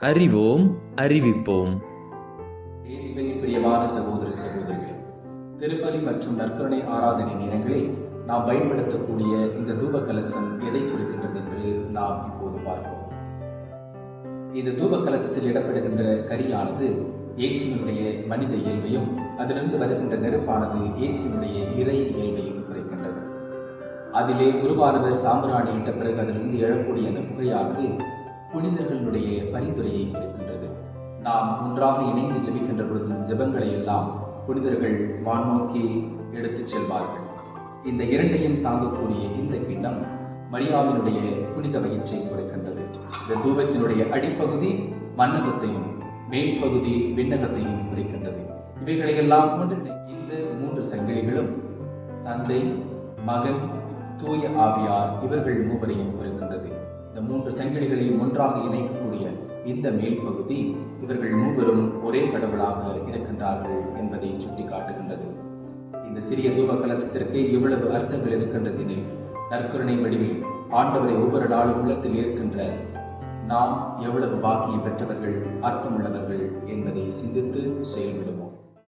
அறிவோம் அறிவிப்போம். பிரியமான சகோதர சகோதரிகள் திருப்பலி மற்றும் நற்கருணை ஆராதனை நேரங்களில் நாம் பயன்படுத்தக்கூடிய இந்த தூப கலசம் எதை குறிக்கின்றது என்று நாம் இப்போது பார்ப்போம். இந்த தூப கலசத்தில் இடப்படுகின்ற கரியானது இயேசுவினுடைய மனித இயல்பையும் அதிலிருந்து வருகின்ற நெருப்பானது இயேசுவினுடைய இறை இயல்பையும் குறைக்கின்றது. அதிலே குருவானவர் சாம்பிராணி இட்ட பிறகு அதிலிருந்து எழக்கூடிய அந்த புகையானது புனிதர்களுடைய பரி நாம் ஒன்றாக இணைந்து ஜெபிக்கின்ற பொழுது ஜெபங்களை எல்லாம் புனிதர்கள் வான்நோக்கி எடுத்துச் செல்வார்கள். இந்த இரண்டையும் தாங்கக்கூடிய இந்த கிண்ணம் மரியாவினுடைய புனித வயிற்றை கொடுக்கின்றது. இந்த தூபத்தினுடைய அடிப்பகுதி மன்னகத்தையும் மேற்பகுதி விண்ணகத்தையும் குறிக்கின்றது. இவைகளையெல்லாம் கொண்டு இந்த மூன்று சங்கிலிகளும் தந்தை மகன் தூய ஆவியார் இவர்கள் மூவரையும் குறிக்கின்றது. இந்த மூன்று சங்கிலிகளையும் ஒன்றாக இணைக்கும் இந்த மேல் பகுதி இவர்கள் மூவரும் ஒரே கடவுளாக இருக்கின்றார்கள் என்பதை சுட்டிக்காட்டுகின்றது. இந்த சிறிய தூப கலசத்திற்கு இவ்வளவு அர்த்தங்கள் இருக்கின்றது நற்கருணை வடிவில் ஆண்டவரை ஒவ்வொரு நாளும் உள்ளத்தில் இருக்கின்ற நாம் எவ்வளவு பாக்கியம் பெற்றவர்கள் அர்த்தமுள்ளவர்கள் என்பதை சிந்தித்து செயல்படுவோம்.